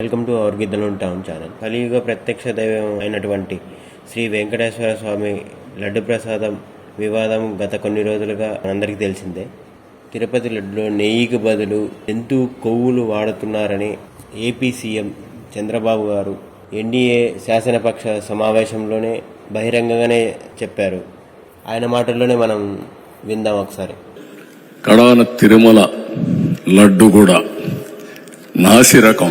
Welcome to our Giddalur town channel కలియుగ ప్రత్యక్ష దైవం అయినటువంటి శ్రీ వెంకటేశ్వర స్వామి లడ్డు ప్రసాదం వివాదం గత కొన్ని రోజులుగా అందరికీ తెలిసిందే. తిరుపతి లడ్డులో నెయ్యికి బదులు జంతువు కొవ్వులు వాడుతున్నారని ఏపీ సీఎం చంద్రబాబు గారు ఎన్డీఏ శాసనపక్ష సమావేశంలోనే బహిరంగంగానే చెప్పారు. ఆయన మాటల్లోనే మనం విందాం ఒకసారి. కడాన తిరుమల లడ్డు కూడా నాసి రకం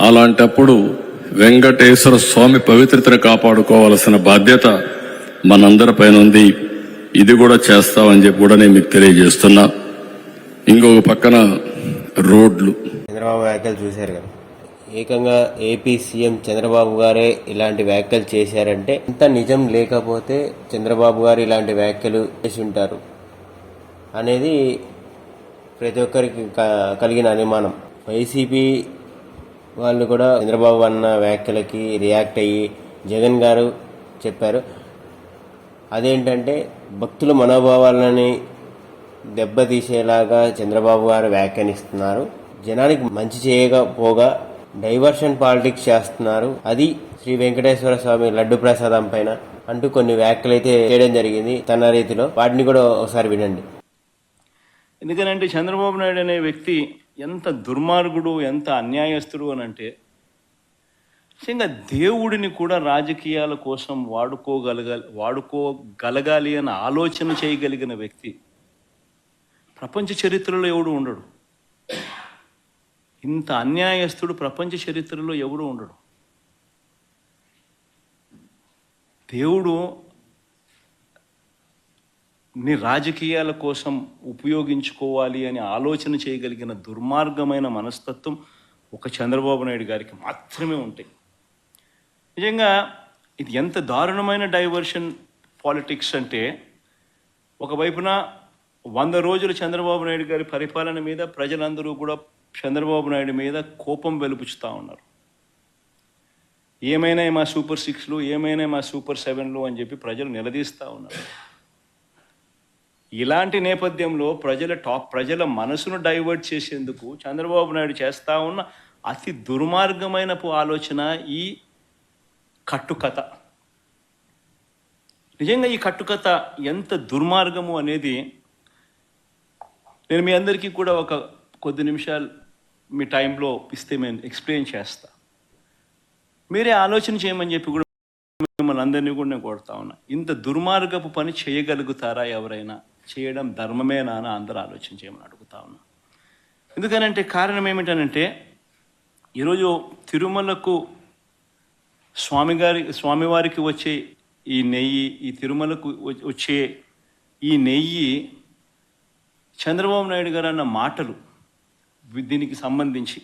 అలాంటప్పుడు వెంకటేశ్వర స్వామి పవిత్రతను కాపాడుకోవాల్సిన బాధ్యత మనందరి పైన ఉంది. ఇది కూడా చేస్తామని చెప్పి కూడా నేను మీకు తెలియజేస్తున్నా. ఇంకొక పక్కన రోడ్లు. చంద్రబాబు వ్యాఖ్యలు చూశారు కదా. ఏకంగా ఏపీ సీఎం చంద్రబాబు గారే ఇలాంటి వ్యాఖ్యలు చేశారంటే ఇంత నిజం లేకపోతే చంద్రబాబు గారు ఇలాంటి వ్యాఖ్యలు చేసి ఉంటారు అనేది ప్రతి ఒక్కరికి క- కలిగిన అనుమానం. వైసీపీ వాళ్ళు కూడా చంద్రబాబు అన్న వ్యాఖ్యలకి రియాక్ట్ అయ్యి జగన్ గారు చెప్పారు. అదేంటంటే భక్తుల మనోభావాలని దెబ్బతీసేలాగా చంద్రబాబు గారు వ్యాఖ్యానిస్తున్నారు. జనానికి మంచి చేయకపోగా డైవర్షన్ పాలిటిక్స్ చేస్తున్నారు. అది శ్రీ వెంకటేశ్వర స్వామి లడ్డు ప్రసాదం పైన అంటూ కొన్ని వ్యాఖ్యలు అయితే చేయడం జరిగింది. తన రీతిలో వాటిని కూడా ఒకసారి వినండి. ఎందుకనంటే చంద్రబాబు నాయుడు అనే వ్యక్తి ఎంత దుర్మార్గుడు ఎంత అన్యాయస్తుడు అని అంటే నిజంగా దేవుడిని కూడా రాజకీయాల కోసం వాడుకోగలగాలి వాడుకోగలగాలి అని ఆలోచన చేయగలిగిన వ్యక్తి ప్రపంచ చరిత్రలో ఎవడు ఉండడు. ఇంత అన్యాయస్తుడు ప్రపంచ చరిత్రలో ఎవడు ఉండడు. దేవుడు ని రాజకీయాల కోసం ఉపయోగించుకోవాలి అని ఆలోచన చేయగలిగిన దుర్మార్గమైన మనస్తత్వం ఒక చంద్రబాబు నాయుడు గారికి మాత్రమే ఉంటాయి. నిజంగా ఇది ఎంత దారుణమైన డైవర్షన్ పాలిటిక్స్ అంటే ఒకవైపున వంద రోజులు చంద్రబాబు నాయుడు గారి పరిపాలన మీద ప్రజలందరూ కూడా చంద్రబాబు నాయుడు మీద కోపం వెలుపుచుతూ ఉన్నారు. ఏమైనా మా సూపర్ సిక్స్లు ఏమైనా మా సూపర్ సెవెన్లు అని చెప్పి ప్రజలు నిలదీస్తూ ఉన్నారు. ఇలాంటి నేపథ్యంలో ప్రజల టాప్ ప్రజల మనసును డైవర్ట్ చేసేందుకు చంద్రబాబు నాయుడు చేస్తూ ఉన్న అతి దుర్మార్గమైన ఆలోచన ఈ కట్టుకథ. నిజంగా ఈ కట్టుకథ ఎంత దుర్మార్గము అనేది నేను మీ అందరికీ కూడా ఒక కొద్ది నిమిషాలు మీ టైంలో ఇస్తే నేను ఎక్స్ప్లెయిన్ చేస్తా. మీరే ఆలోచన చేయమని చెప్పి కూడా మిమ్మల్ని అందరినీ కూడా నేను కొడతా ఉన్నా. ఇంత దుర్మార్గపు పని చేయగలుగుతారా ఎవరైనా? చేయడం ధర్మమేనా అని అందరూ ఆలోచన చేయమని అడుగుతా ఉన్నాను ఎందుకనంటే కారణం ఏమిటనంటే ఈరోజు తిరుమలకు స్వామిగారి స్వామివారికి వచ్చే ఈ నెయ్యి ఈ తిరుమలకు వచ్చే ఈ నెయ్యి చంద్రబాబు నాయుడు గారు అన్న మాటలు దీనికి సంబంధించి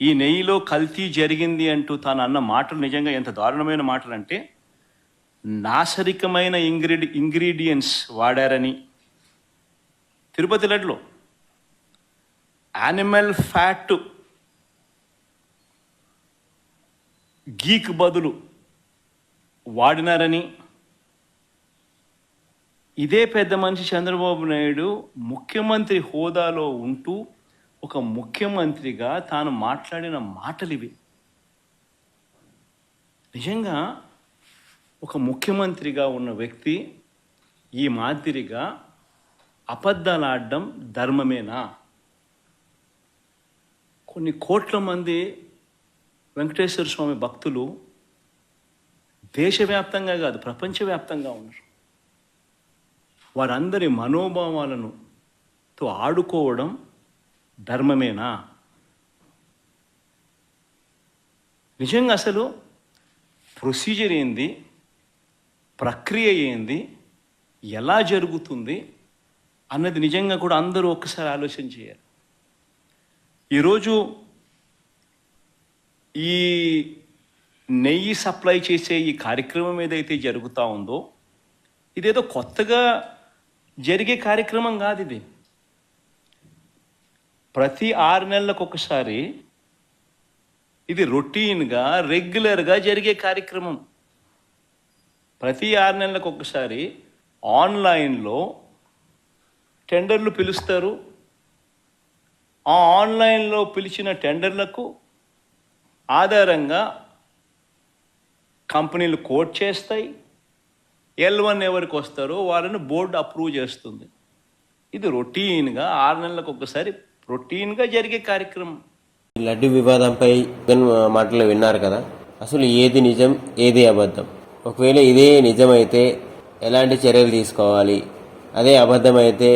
ఈ నెయ్యిలో కల్తీ జరిగింది అంటూ తాను అన్న మాటలు నిజంగా ఎంత దారుణమైన మాటలు అంటే నాసరికమైన ఇంగ్రీడి ఇంగ్రీడియంట్స్ వాడారని తిరుపతి లడ్లో యానిమల్ ఫ్యాట్ గీక్ బదులు వాడినారని ఇదే పెద్ద మనిషి చంద్రబాబు నాయుడు ముఖ్యమంత్రి హోదాలో ఉంటూ ఒక ముఖ్యమంత్రిగా తాను మాట్లాడిన మాటలు ఇవి నిజంగా ఒక ముఖ్యమంత్రిగా ఉన్న వ్యక్తి ఈ మాదిరిగా అబద్ధాలు ఆడడం ధర్మమేనా? కొన్ని కోట్ల మంది వెంకటేశ్వర స్వామి భక్తులు దేశవ్యాప్తంగా కాదు ప్రపంచవ్యాప్తంగా ఉన్నారు. వారందరి మనోభావాలను తో ఆడుకోవడం ధర్మమేనా? నిజంగా అసలు ప్రొసీజర్ ఏంది? ప్రక్రియ ఏంది? ఎలా జరుగుతుంది? అన్నది నిజంగా కూడా అందరూ ఒక్కసారి ఆలోచన చేయాలి. ఈరోజు ఈ నెయ్యి సప్లై చేసే ఈ కార్యక్రమం ఏదైతే జరుగుతూ ఉందో ఇదేదో కొత్తగా జరిగే కార్యక్రమం కాదు ఇది. ప్రతి ఆరు నెలలకు ఒకసారి ఇది రొటీన్గా రెగ్యులర్గా జరిగే కార్యక్రమం. ప్రతి ఆరు నెలలకు ఒకసారి ఆన్లైన్లో టెండర్లు పిలుస్తారు. ఆ ఆన్లైన్లో పిలిచిన టెండర్లకు ఆధారంగా కంపెనీలు కోట్ చేస్తాయి. ఎల్ వన్ ఎవరికి వస్తారో వాళ్ళని బోర్డు అప్రూవ్ చేస్తుంది. ఇది రొటీన్గా ఆరు నెలలకు ఒకసారి రొటీన్గా జరిగే కార్యక్రమం. ఈ లడ్డు వివాదంపై మాటలు విన్నారు కదా. అసలు ఏది నిజం ఏది అబద్ధం? ఒకవేళ ఇదే నిజమైతే ఎలాంటి చర్యలు తీసుకోవాలి? అదే అబద్ధమైతే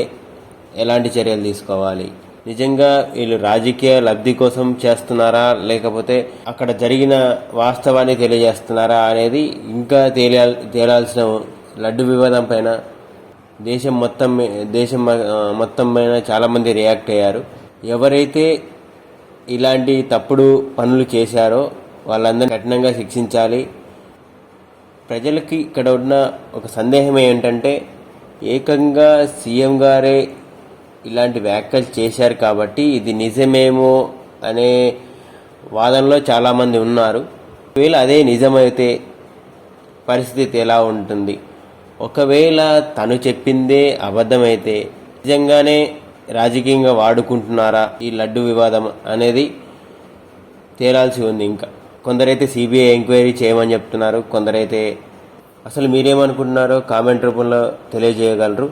ఎలాంటి చర్యలు తీసుకోవాలి? నిజంగా వీళ్ళు రాజకీయ లబ్ధి కోసం చేస్తున్నారా? లేకపోతే అక్కడ జరిగిన వాస్తవాన్ని తెలియజేస్తున్నారా అనేది ఇంకా తేలియా తేలాల్సిన లడ్డు వివాదం పైన దేశం మొత్తం దేశం మొత్తం పైన చాలామంది రియాక్ట్ అయ్యారు. ఎవరైతే ఇలాంటి తప్పుడు పనులు చేశారో వాళ్ళందరినీ కఠినంగా శిక్షించాలి. ప్రజలకి ఇక్కడ ఉన్న ఒక సందేహం ఏంటంటే ఏకంగా సీఎం గారే ఇలాంటి వ్యాఖ్యలు చేశారు కాబట్టి ఇది నిజమేమో అనే వాదనలో చాలామంది ఉన్నారు. ఒకవేళ అదే నిజమైతే పరిస్థితి ఎలా ఉంటుంది? ఒకవేళ తను చెప్పిందే అబద్ధమైతే నిజంగానే రాజకీయంగా వాడుకుంటున్నారా ఈ లడ్డు వివాదం అనేది తేలాల్సి ఉంది ఇంకా. కొందరైతే సిబిఐ ఎంక్వైరీ చేయమని చెప్తున్నారు కొందరైతే అసలు మీరేమనుకుంటున్నారో కామెంట్ రూపంలో తెలియజేయగలరు.